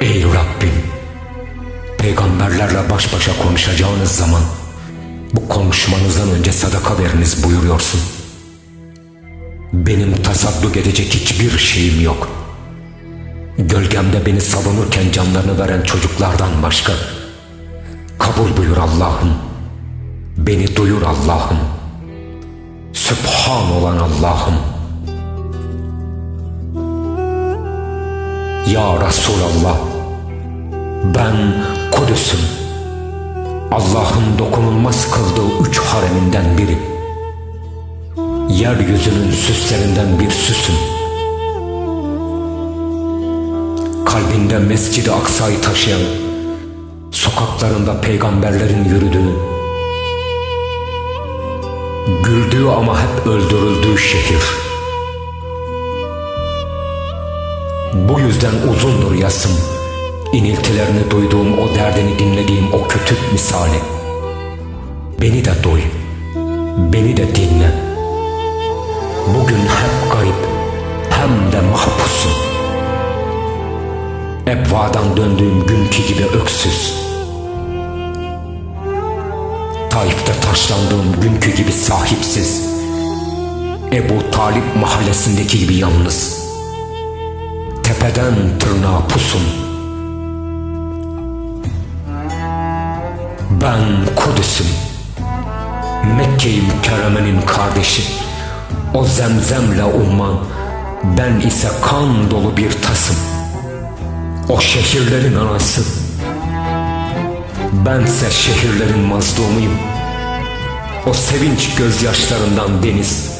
Ey Rabbim! Peygamberlerle baş başa konuşacağınız zaman bu konuşmanızdan önce sadaka veriniz buyuruyorsun. Benim tasadduk edecek hiçbir şeyim yok. Gölgemde beni savunurken canlarını veren çocuklardan başka. Kabul buyur Allah'ım. Beni duyur Allah'ım. Sübhan olan Allah'ım. Ya Resulallah. Ben Kudüs'üm. Allah'ın dokunulmaz kıldığı üç hareminden biri. Yeryüzünün süslerinden bir süsüm. Kalbinde Mescid-i Aksa'yı taşıyan, sokaklarında peygamberlerin yürüdüğü, güldüğü ama hep öldürüldüğü şehir. Bu yüzden uzundur yasım, iniltilerini duyduğum o derdini dinlediğim o kötü misali. Beni de duy, beni de dinle. Bugün hep garip, hem de mahpusum. Ebvadan döndüğüm günkü gibi öksüz. Taif'te taşlandığım günkü gibi sahipsiz. Ebu Talip mahallesindeki gibi yalnız. Tepeden tırnağa pusum. Ben Kudüs'üm. Mekke-i Mükerreme'nin kardeşi. O zemzemle umman. Ben ise kan dolu bir tasım. O şehirlerin anası. Bense şehirlerin mazlumuyum. O sevinç gözyaşlarından deniz.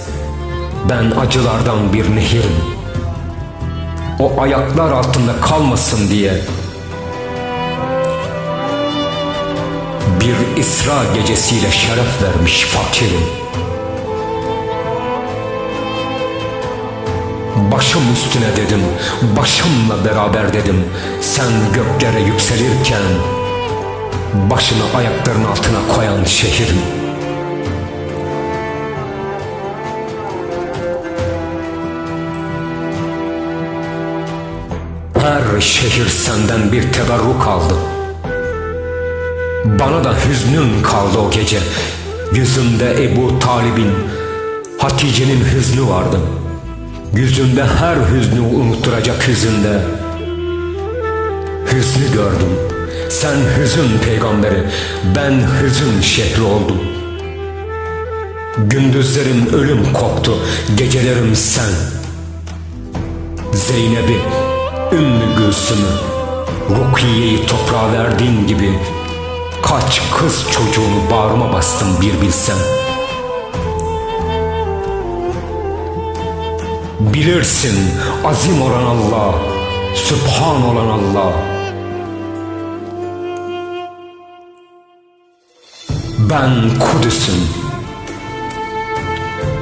Ben acılardan bir nehirim. O ayaklar altında kalmasın diye bir İsra gecesiyle şeref vermiş fakirim. Başım üstüne dedim, başımla beraber dedim. Sen göklere yükselirken başını ayakların altına koyan şehrim. Her şehir senden bir teberruk aldı. Bana da hüznün kaldı o gece. Yüzümde Ebu Talib'in, Hatice'nin hüznü vardı. Yüzünde her hüznü unutturacak hüzünde. Hüznü gördüm. Sen hüzün peygamberi, ben hüzün şehri oldum. Gündüzlerim ölüm koktu, gecelerim sen. Zeynep'i, Ümmü Gülsüm'ü, Rukiye'yi toprağa verdiğin gibi kaç kız çocuğunu bağrıma bastım bir bilsem. Bilirsin azim olan Allah, Sübhan olan Allah. Ben Kudüs'üm.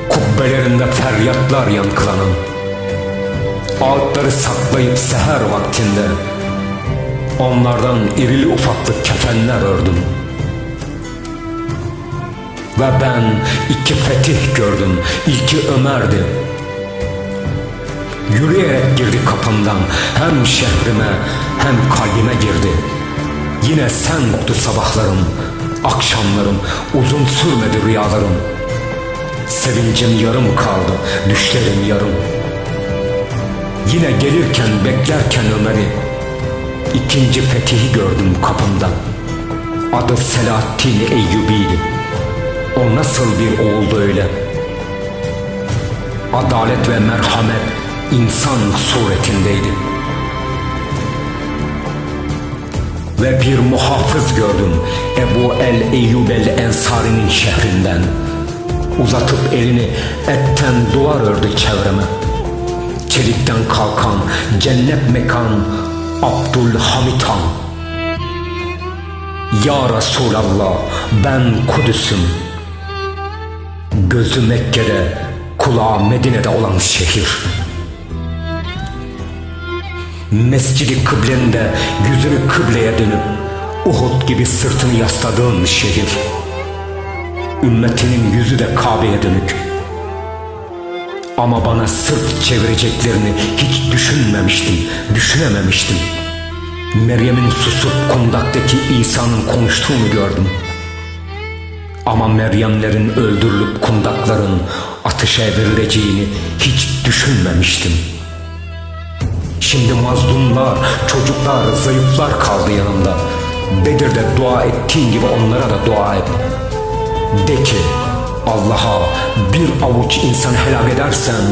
Kubbelerinde feryatlar yankılanan, ağıtları saklayıp seher vaktinde onlardan irili ufaklı kefenler ördüm. Ve ben iki fetih gördüm. İlki Ömer'di. Yürüyerek girdi kapımdan. Hem şehrime hem kalbime girdi. Yine sen koktu sabahlarım, akşamlarım, uzun sürmedi rüyalarım. Sevincim yarım kaldı, düşlerim yarım. Yine gelirken beklerken Ömer'i ikinci fetihi gördüm kapımda. Adı Selahattin Eyyubi'ydi. O nasıl bir oğuldu öyle? Adalet ve merhamet insan suretindeydi. Ve bir muhafız gördüm Ebu El Eyyub El Ensari'nin şehrinden. Uzatıp elini etten duvar ördü çevreme. Çelikten kalkan cennet mekan Abdülhamit Han. Ya Resulallah ben Kudüs'üm. Gözü Mekke'de, kulağı Medine'de olan şehir. Mescidi kıblende yüzünü kıbleye dönüp Uhud gibi sırtını yasladığın şehir. Ümmetinin yüzü de Kabe'ye dönük. Ama bana sırt çevireceklerini hiç düşünmemiştim, düşünememiştim. Meryem'in susup kundaktaki İsa'nın konuştuğunu gördüm. Ama Meryemlerin öldürülüp kundakların ateşe verileceğini hiç düşünmemiştim. Şimdi mazlumlar, çocuklar, zayıflar kaldı yanımda. Bedir'de dua ettiğin gibi onlara da dua et. De ki Allah'a bir avuç insan helak edersen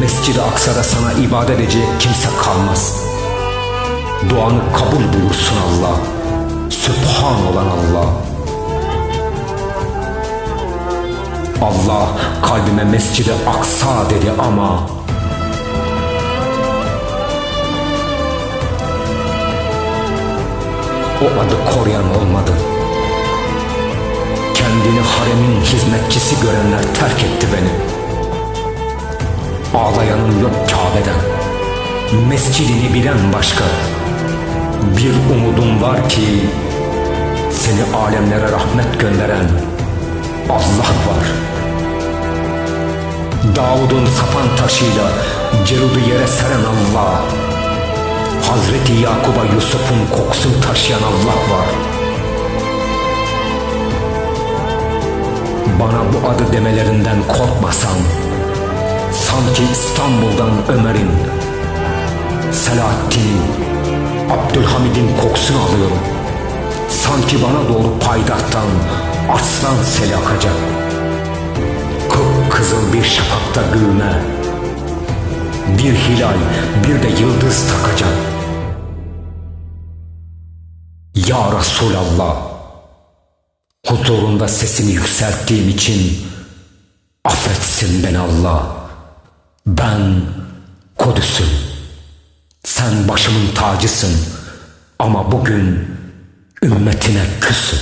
Mescid-i Aksa'da sana ibadet edecek kimse kalmaz. Duanı kabul buyursun Allah. Sübhan olan Allah. Allah kalbime Mescid-i Aksa dedi ama o adı koruyan olmadı. Kendini haremin hizmetçisi görenler terk etti beni. Ağlayanın yok Kabe'den. Mescidini bilen başka. Bir umudum var ki seni alemlere rahmet gönderen Allah var. Davud'un sapan taşıyla cerudu yere seren Allah. Hazreti Yakub'a Yusuf'un kokusunu taşıyan Allah var. Bana bu adı demelerinden korkmasan, sanki İstanbul'dan Ömer'in, Selahattin'in, Abdülhamid'in kokusunu alıyorum. Sanki bana doğru paydahttan aslan seli akacak. Kıpkızıl bir şafakta gülme, bir hilal, bir de yıldız takacak. Ya Resulallah, huzurunda sesimi yükselttiğim için affetsin beni Allah. Ben Kudüs'üm, sen başımın tacısın ama bugün ümmetine küsüm.